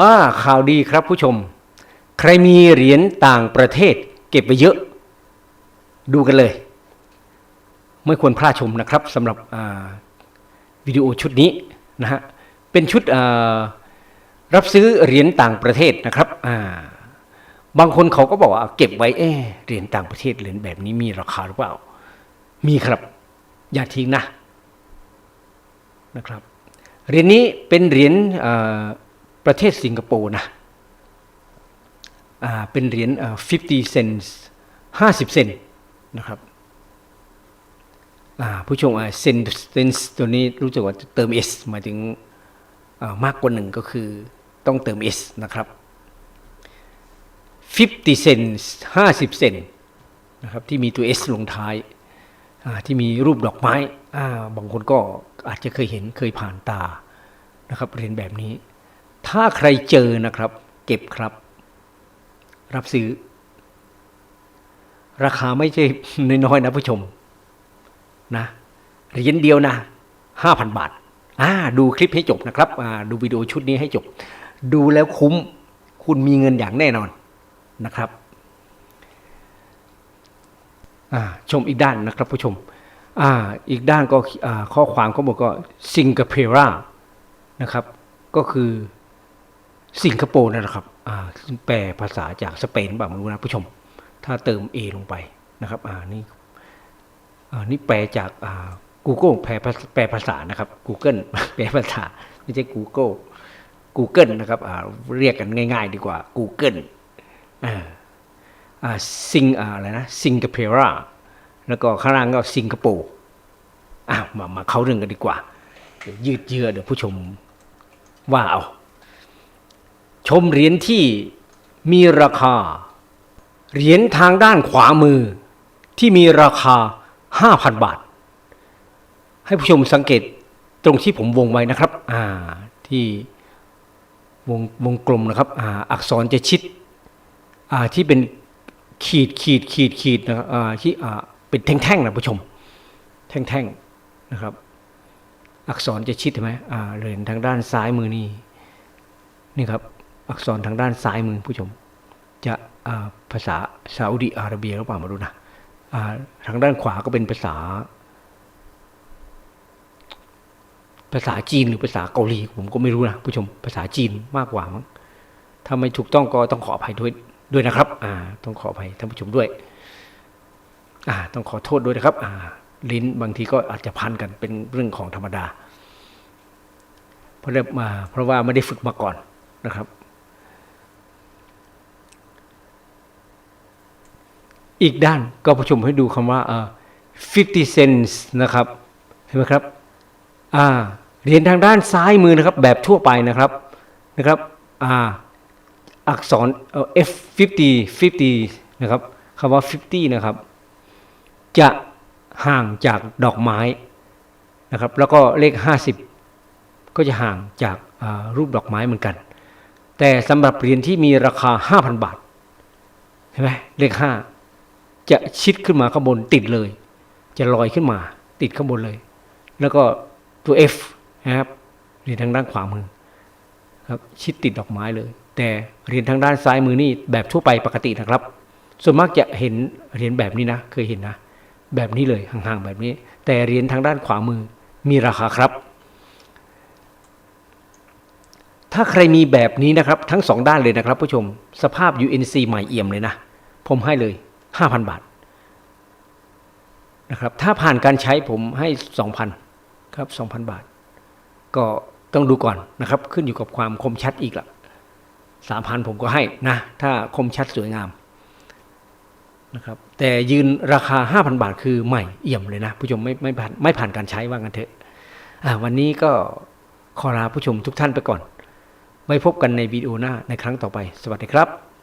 อ่าข่าวดีครับผู้ชม ใครมีเหรียญต่างประเทศ เก็บไว้เยอะ ดูกันเลย ไม่ควรพลาดชมนะครับสำหรับวิดีโอชุดนี้นะฮะเป็นชุดรับซื้อเหรียญต่างประเทศนะครับาบางคนเขาก็บอกว่าเก็บไว้เอเหรียญต่างประเทศเหรียญแบบนี้มีราคาหรือเปล่า มีครับ อย่าทิ้งนะนะครับเหรียญนี้เป็นเหรียญ ประเทศสิงคโปร์นะเป็นเหรียญ50 cents 50 เซนนะครับผู้ชมเซนเซนตัวนี้รู้จักว่าเติม s หมายถึงมากกว่าหนึ่งก็คือต้องเติม s นะครับ 50 cents 50 เซนนะครับที่มีตัว s ลงท้ายที่มีรูปดอกไม้ บางคนก็อาจจะเคยเห็นเคยผ่านตานะครับเหรียญแบบนี้ ถ้าใครเจอนะครับ เก็บครับ รับซื้อ ราคาไม่ใช่น้อยๆนะผู้ชม นะเหรียญเดียวนะห้าพันบาทอ่าดูคลิปให้จบนะครับอ่าดูวิดีโอชุดนี้ให้จบ ดูแล้วคุ้ม คุณมีเงินอย่างแน่นอนนะครับอ่าชมอีกด้านนะครับผู้ชมอ่าอีกด้านก็ข้อความเขาบอกก็สิงคโปร์นะครับ ก็คือ สิงคโปร์นั่นแหละครับซึ่งแปลภาษาจากสเปนแบบไม่รู้นะผู้ชม ถ้าเติม A ลงไปนะครับอ่านี่อ่านี่แปลจากอ่า Google แปลแปลภาษานะครับ Google แปลภาษาไม่ใช่ Google Google นะครับอ่าเรียกกันง่าย ๆ ดีกว่า Google อ่าอ่าซิงอะไรนะสิงคโปร์แล้วก็ข้างล่างก็สิงคโปร์อะมามาเข้าเรื่องกันดีกว่า ยืดเยื้อเดี๋ยวผู้ชมว่าเอา ชมเหรียญที่มีราคา เหรียญทางด้านขวามือที่มีราคา 5,000 บาท ให้ผู้ชมสังเกตตรงที่ผมวงไว้นะครับ อ่า ที่วงวงกลมนะครับ อ่า อักษรจะชิด อ่า ที่เป็นขีดขีดขีดขีดนะครับอ่าที่อ่าเป็นแท่งๆนะผู้ชม แท่งๆนะครับ อักษรจะชิดใช่ไหมอ่าเหรียญทางด้านซ้ายมือนี่นี่ครับ อักษรทางด้านซ้ายมือผู้ชม จะภาษาซาอุดิอาระเบียหรือเปล่ามาดูนะทางด้านขวาก็เป็นภาษา ภาษาจีนหรือภาษาเกาหลีผมก็ไม่รู้นะผู้ชม ภาษาจีนมากกว่ามั้งถ้าไม่ถูกต้องก็ต้องขออภัยด้วยด้วยนะครับ อ่า ต้องขออภัยท่านผู้ชมด้วย อ่า ต้องขอโทษด้วยนะครับ อ่า ลิ้นบางทีก็อาจจะพันกันเป็นเรื่องของธรรมดา เพราะได้มา เพราะว่าไม่ได้ฝึกมาก่อนนะครับ อีกด้านก็ผู้ชมให้ดูคำว่า50 cents นะครับ เห็นไหมครับอ่าเหรียญทางด้านซ้ายมือนะครับแบบทั่วไปนะครับนะครับอ่าอักษรเอ่อ F 50 50นะครับคำว่า 50 นะครับ จะห่างจากดอกไม้นะครับ แล้วก็เลข 50 ก็จะห่างจากรูปดอกไม้เหมือนกัน แต่สำหรับเหรียญที่มีราคา 5,000 บาทเห็นไหมเลข 5 จะชิดขึ้นมาข้างบนติดเลย จะลอยขึ้นมา ติดข้างบนเลย แล้วก็ตัว F นะครับเรียญทางด้านขวามือครับชิดติดดอกไม้เลย แต่เรียญทางด้านซ้ายมือนี่แบบทั่วไปปกตินะครับ ส่วนมากจะเห็นเรียญแบบนี้นะ เคยเห็นนะ แบบนี้เลยห่างๆแบบนี้ แต่เรียญทางด้านขวามือมีราคาครับ ถ้าใครมีแบบนี้นะครับ ทั้งสองด้านเลยนะครับผู้ชม สภาพ UNC ใหม่เอี่ยมเลยนะ ผมให้เลย 5,000บาทนะครับ ถ้าผ่านการใช้ผมให้2,000ครับ2,000บาท ก็ต้องดูก่อนนะครับ ขึ้นอยู่กับความคมชัดอีกละสามพันผมก็ให้นะ ถ้าคมชัดสวยงามนะครับแต่ยืนราคาห้าพันบาทคือใหม่เอี่ยมเลยนะ ผู้ชมไม่ไม่ผ่านไม่ผ่านการใช้ว่างันเถอะวันนี้ก็ขอลาผู้ชมทุกท่านไปก่อน ไว้พบกันในวิดีโอหน้าในครั้งต่อไป สวัสดีครับ